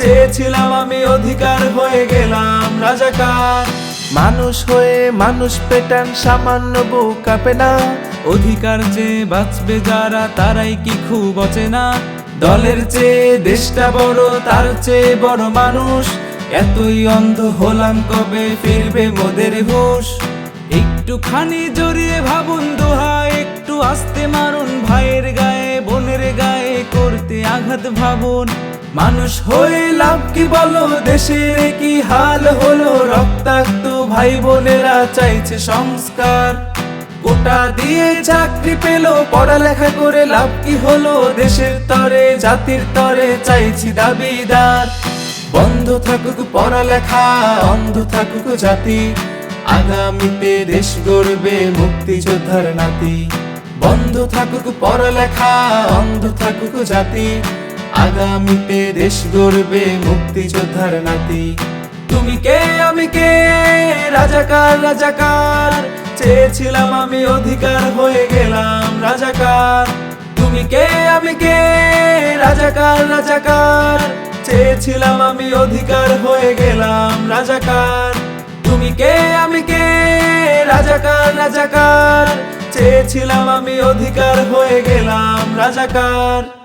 চেয়েছিলাম আমি অধিকার হয়ে গেলাম রাজাকার। মানুষ হয়ে মানুষ পেটান সামান্য বুক কাঁপে না। অধিকার চেয়ে বাঁচবে যারা তারাই কি খুব অচেনা। দলের চেয়ে দেশটা বড় তার চেয়ে বড় মানুষ। এতই অন্ধ হলাম কবে ফিরবে মোদের হুশ। একটুখানি জড়িয়ে ভাবুন দোহা একটু আস্তে মারুন ভাইয়ের গায়ে বোনের গায়ে করতে আঘাত ভাবুন। মানুষ হয়ে লাভ কি বলো? দেশের কি হাল হলো? রক্তাক্ত ভাই বোনেরা চাইছে সংস্কার। গোটা দিয়ে চাকরি পেল, পড়ালেখা করে লাভ কি হলো? দেশের তরে, জাতির তরে চাইছি দাবিদার। বন্ধ থাকুক পড়ালেখা, অন্ধ থাকুক জাতি। আগামীতে দেশ গড়বে মুক্তিযোদ্ধার নাতি। বন্ধ থাকুক পড়ালেখা, অন্ধ থাকুক জাতি। আগামীতে দেশ গড়বে মুক্তিযোদ্ধার নাতি। তুমি কে? আমি কে? রাজাকার রাজাকার। চেয়েছিলাম আমি অধিকার হয়ে গেলাম রাজাকার। তুমি কে? আমি কে? রাজাকার রাজাকার। চেয়েছিলাম আমি অধিকার হয়ে গেলাম রাজাকার। তুমি কে? আমি কে? রাজাকার রাজাকার। চেয়েছিলাম আমি অধিকার হয়ে গেলাম রাজাকার।